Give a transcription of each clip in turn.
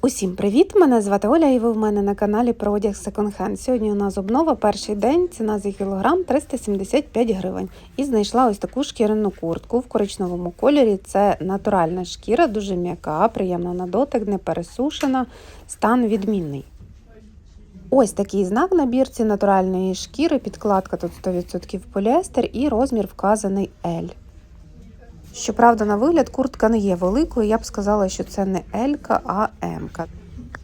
Усім привіт! Мене звати Оля, і ви в мене на каналі про одяг Hand. Сьогодні у нас обнова перший день, ціна за кілограм 375 гривень. І знайшла ось таку шкіряну куртку в коричневому кольорі. Це натуральна шкіра, дуже м'яка, приємна на дотик, не пересушена, стан відмінний. Ось такий знак на бірці натуральної шкіри, підкладка тут 100% поліестер і розмір вказаний L. Щоправда, на вигляд куртка не є великою, я б сказала, що це не L, а М.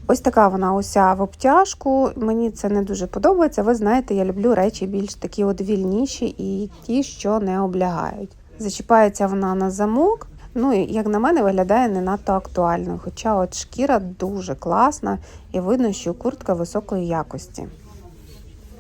Ось така вона уся в обтяжку. Мені це не дуже подобається. Ви знаєте, я люблю речі більш такі от вільніші і ті, що не облягають. Зачіпається вона на замок. Ну і як на мене виглядає не надто актуальною. Хоча от шкіра дуже класна і видно, що куртка високої якості.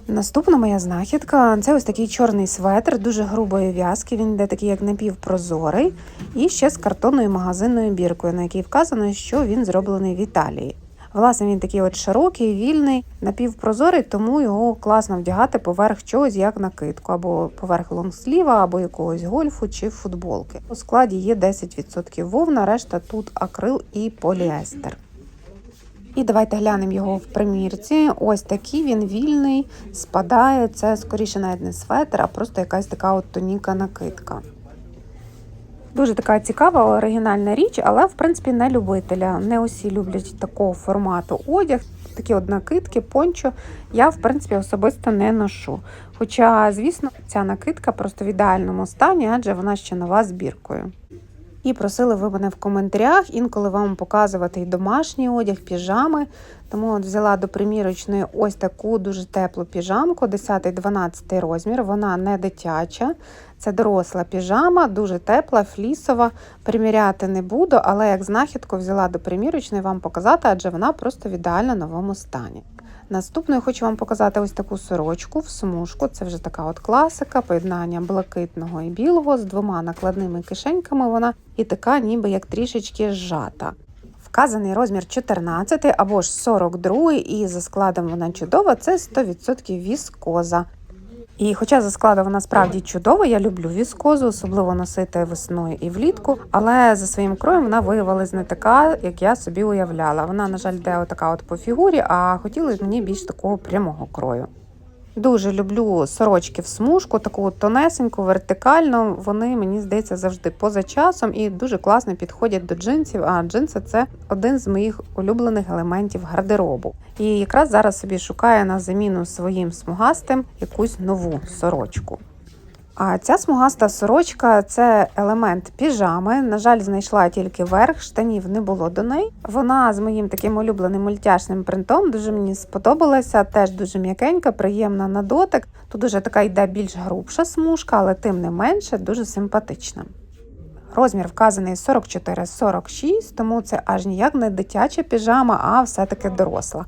Наступна моя знахідка це ось такий чорний светр, дуже грубої в'язки. Він йде такий як напівпрозорий, і ще з картонною магазинною біркою, на якій вказано, що він зроблений в Італії. Власне, він такий от широкий, вільний, напівпрозорий, тому його класно вдягати поверх чогось, як накидку, або поверх лонгсліва, або якогось гольфу чи футболки. У складі є 10% вовна, решта тут акрил і поліестер. І давайте глянемо його в примірці. Ось такий він вільний, спадає. Це скоріше навіть не светр, а просто якась така от тоніка накидка. Дуже така цікава, оригінальна річ, але в принципі не любителя. Не усі люблять такого формату одяг. Такі от накидки, пончо я в принципі особисто не ношу. Хоча, звісно, ця накидка просто в ідеальному стані, адже вона ще нова збіркою. І просили ви мене в коментарях інколи вам показувати і домашній одяг, піжами. Тому от взяла до примірочної ось таку дуже теплу піжамку, 10-12 розмір. Вона не дитяча, це доросла піжама, дуже тепла, флісова. Приміряти не буду, але як знахідку взяла до примірочної вам показати, адже вона просто в ідеально новому стані. Наступною хочу вам показати ось таку сорочку в смужку. Це вже така от класика, поєднання блакитного і білого з двома накладними кишеньками. Вона і така, ніби як трішечки зжата. Вказаний розмір 14 або ж 42, і за складом вона чудова, це 100% віскоза. І хоча за складом вона справді чудова, я люблю віскозу, особливо носити весною і влітку, але за своїм кроєм вона виявилась не така, як я собі уявляла. Вона, на жаль, йде отака от по фігурі, а хотілося мені більш такого прямого крою. Дуже люблю сорочки в смужку, таку тонесеньку, вертикальну. Вони, мені здається, завжди поза часом і дуже класно підходять до джинсів. А джинси це один з моїх улюблених елементів гардеробу. І якраз зараз собі шукаю на заміну своїм смугастим якусь нову сорочку. А ця смугаста сорочка це елемент піжами. На жаль, знайшла тільки верх, штанів не було до неї. Вона з моїм таким улюбленим мультяшним принтом дуже мені сподобалася. Теж дуже м'якенька, приємна на дотик. Тут дуже така йде більш грубша смужка, але тим не менше дуже симпатична. Розмір вказаний 44-46, тому це аж ніяк не дитяча піжама, а все-таки доросла.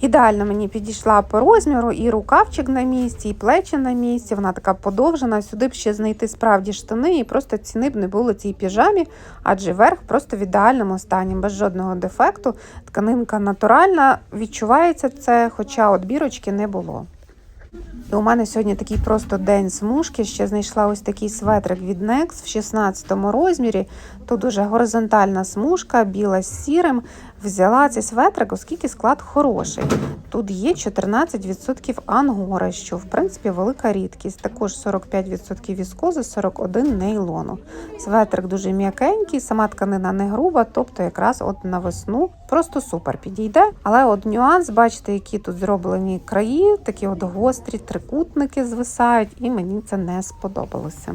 Ідеально мені підійшла по розміру, і рукавчик на місці, і плечі на місці. Вона така подовжена. Сюди б ще знайти справді штани, і просто ціни б не було цій піжамі, адже верх просто в ідеальному стані, без жодного дефекту. Тканинка натуральна, відчувається це, хоча от бірочки не було. І у мене сьогодні такий просто день смужки. Ще знайшла ось такий светрик від Nex в 16 розмірі. Тут дуже горизонтальна смужка, біла з сірим. Взяла цей светрик, оскільки склад хороший. Тут є 14% ангори, що в принципі велика рідкість. Також 45% віскози, 41 нейлону. Светрик дуже м'якенький, сама тканина не груба, тобто якраз от на весну просто супер підійде. Але от нюанс, бачите, які тут зроблені краї, такі от гострі трикутники звисають, і мені це не сподобалося.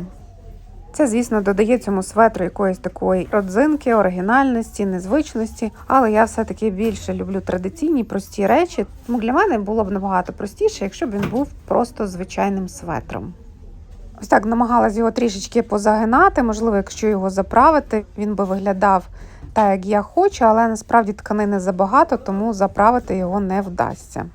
Це, звісно, додає цьому светру якоїсь такої родзинки, оригінальності, незвичності, але я все-таки більше люблю традиційні прості речі. Тому для мене було б набагато простіше, якщо б він був просто звичайним светром. Ось так намагалась його трішечки позагинати, можливо, якщо його заправити, він би виглядав так, як я хочу, але насправді тканини забагато, тому заправити його не вдасться.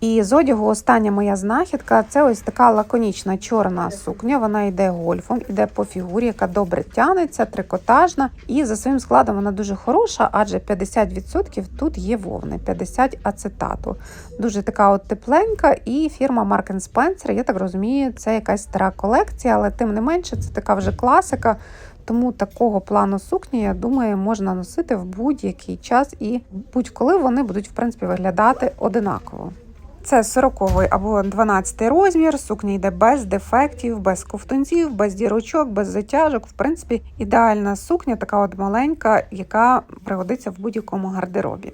І з одягу остання моя знахідка це ось така лаконічна чорна сукня. Вона йде гольфом, іде по фігурі, яка добре тянеться, трикотажна. І за своїм складом вона дуже хороша, адже 50% тут є вовни, 50 ацетату. Дуже така от тепленька. І фірма Mark Spencer, я так розумію, це якась стара колекція, але тим не менше, це така вже класика. Тому такого плану сукні, я думаю, можна носити в будь-який час і будь-коли вони будуть в принципі виглядати одинаково. Це 40 або 12 розмір. Сукня йде без дефектів, без ковтунців, без дірочок, без затяжок. В принципі, ідеальна сукня, така от маленька, яка пригодиться в будь-якому гардеробі.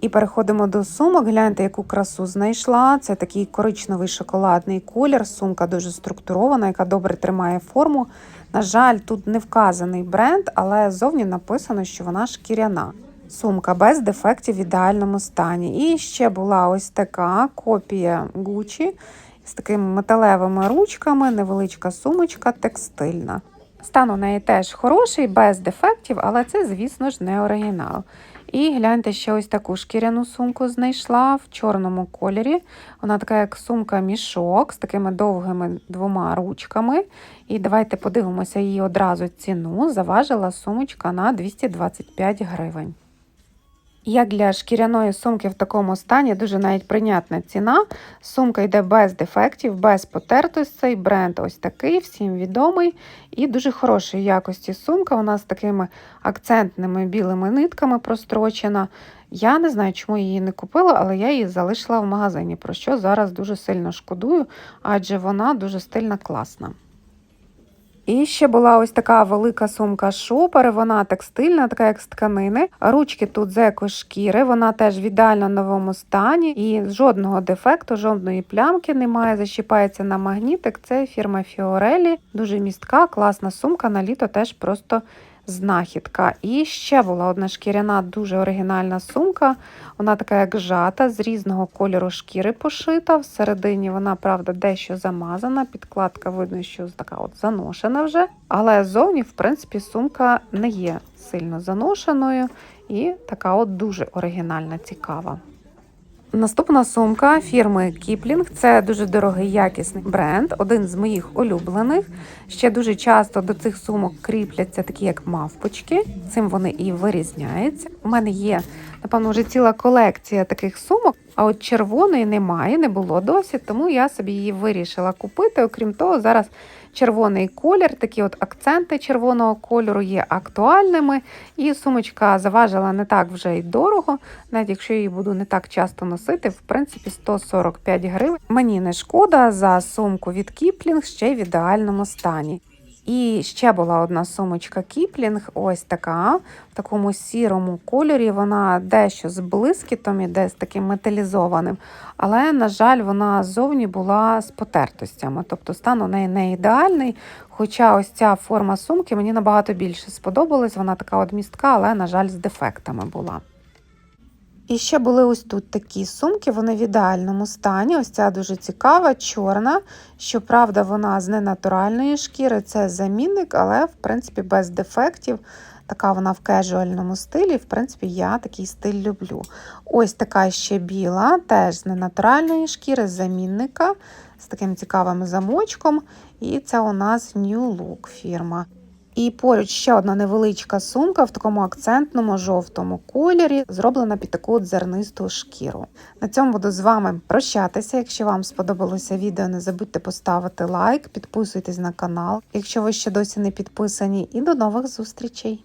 І переходимо до сумок. Гляньте, яку красу знайшла. Це такий коричневий шоколадний колір. Сумка дуже структурована, яка добре тримає форму. На жаль, тут не вказаний бренд, але зовні написано, що вона шкіряна. Сумка без дефектів в ідеальному стані. І ще була ось така копія Gucci з такими металевими ручками, невеличка сумочка, текстильна. Стан у неї теж хороший, без дефектів, але це, звісно ж, не оригінал. І гляньте, ще ось таку шкіряну сумку знайшла в чорному кольорі. Вона така, як сумка-мішок з такими довгими двома ручками. І давайте подивимося її одразу ціну. Заважила сумочка на 225 гривень. Як для шкіряної сумки в такому стані дуже навіть прийнятна ціна. Сумка йде без дефектів, без потертостей. Бренд ось такий, всім відомий і дуже хорошої якості сумка. Вона з такими акцентними білими нитками прострочена. Я не знаю, чому її не купила, але я її залишила в магазині, про що зараз дуже сильно шкодую, адже вона дуже стильна, класна. І ще була ось така велика сумка шопер, вона текстильна, така як з тканини. Ручки тут з екошкіри, вона теж в ідеально новому стані і жодного дефекту, жодної плямки немає. Защіпається на магнітик. Це фірма Фіорелі, Дуже містка, класна сумка. На літо теж просто знахідка. І ще була одна шкіряна, дуже оригінальна сумка. Вона така, як жата, з різного кольору шкіри пошита. Всередині вона, правда, дещо замазана. Підкладка видно, що така от заношена вже. Але зовні, в принципі, сумка не є сильно заношеною і така от дуже оригінальна, цікава. Наступна сумка фірми Кіплінг Це дуже дорогий якісний бренд, один з моїх улюблених. Ще дуже часто до цих сумок кріпляться такі, як мавпочки. Цим вони і вирізняються. У мене є, напевно, вже ціла колекція таких сумок, а от червоної немає, не було досі, тому я собі її вирішила купити. Окрім того, зараз червоний колір, такі от акценти червоного кольору є актуальними. І сумочка заважила не так вже й дорого, навіть якщо її буду не так часто носити, в принципі, 145 гривень. Мені не шкода за сумку від Kipling ще й в ідеальному стані. І ще була одна сумочка Кіплінг, ось така, в такому сірому кольорі. Вона дещо з блискітом іде з таким металізованим. Але, на жаль, вона зовні була з потертостями. Тобто стан у неї не ідеальний. Хоча ось ця форма сумки мені набагато більше сподобалась. Вона така от містка, але, на жаль, з дефектами була. І ще були ось тут такі сумки, вони в ідеальному стані. Ось ця дуже цікава, чорна. Щоправда, вона з ненатуральної шкіри, це замінник, але, в принципі, без дефектів. Така вона в кежуальному стилі. В принципі, я такий стиль люблю. Ось така ще біла, теж з ненатуральної шкіри, з замінника, з таким цікавим замочком. І це у нас New Look фірма. І поруч ще одна невеличка сумка в такому акцентному жовтому кольорі, зроблена під таку дзернисту зернисту шкіру. На цьому буду з вами прощатися. Якщо вам сподобалося відео, не забудьте поставити лайк, підписуйтесь на канал, якщо ви ще досі не підписані, і до нових зустрічей!